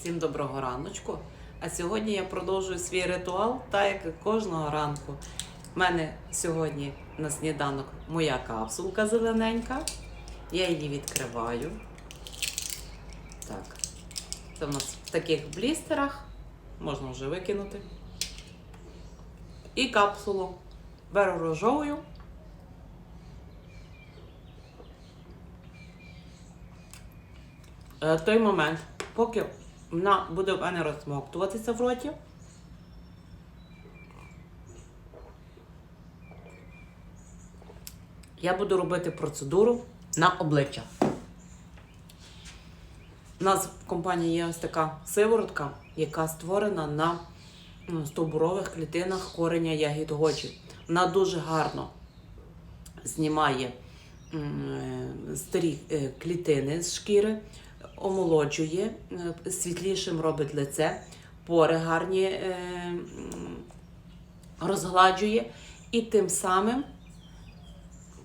Всім доброго раночку. А сьогодні я продовжую свій ритуал, так як і кожного ранку. У мене сьогодні на сніданок моя капсулка зелененька. Я її відкриваю. Так. Це в нас в таких блістерах. Можна вже викинути. І капсулу беру рожовою. Е, той момент, поки вона буде в мене розсмоктуватися в роті. Я буду робити процедуру на обличчя. У нас в компанії є ось така сиворотка, яка створена на стовбурових клітинах кореня ягід гочі. Вона дуже гарно знімає е, старі е, клітини з шкіри, омолоджує, е, світлішим робить лице, пори гарні е, розгладжує і тим самим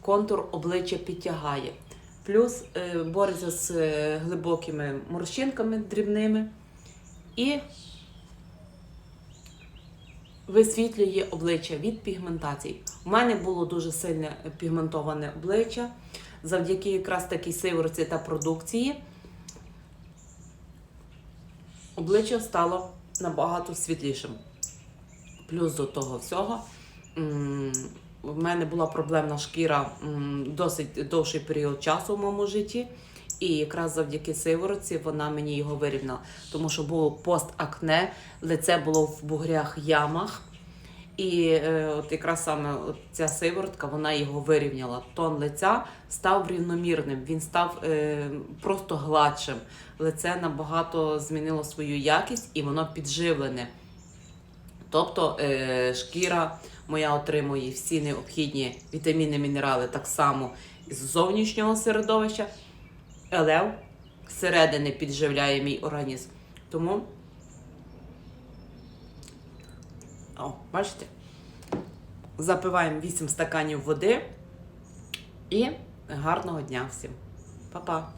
контур обличчя підтягає. Плюс е, бореться з глибокими морщинками дрібними і висвітлює обличчя від пігментацій. У мене було дуже сильне пігментоване обличчя завдяки якраз такій сиворотці та продукції. Обличчя стало набагато світлішим. Плюс до того всього, в мене була проблемна шкіра досить довший період часу в моєму житті. І якраз завдяки сиворотці вона мені його вирівняла. Тому що було постакне, лице було в бугрях ямах. І е, от якраз саме от ця сиворотка вона його вирівняла. Тон лиця став рівномірним, він став е, просто гладшим. Лице набагато змінило свою якість і воно підживлене. Тобто е, шкіра моя отримує всі необхідні вітаміни, мінерали так само із зовнішнього середовища, але зсередини підживляє мій організм. Тому, о, бачите, запиваємо 8 стаканів води і гарного дня всім. Па-па!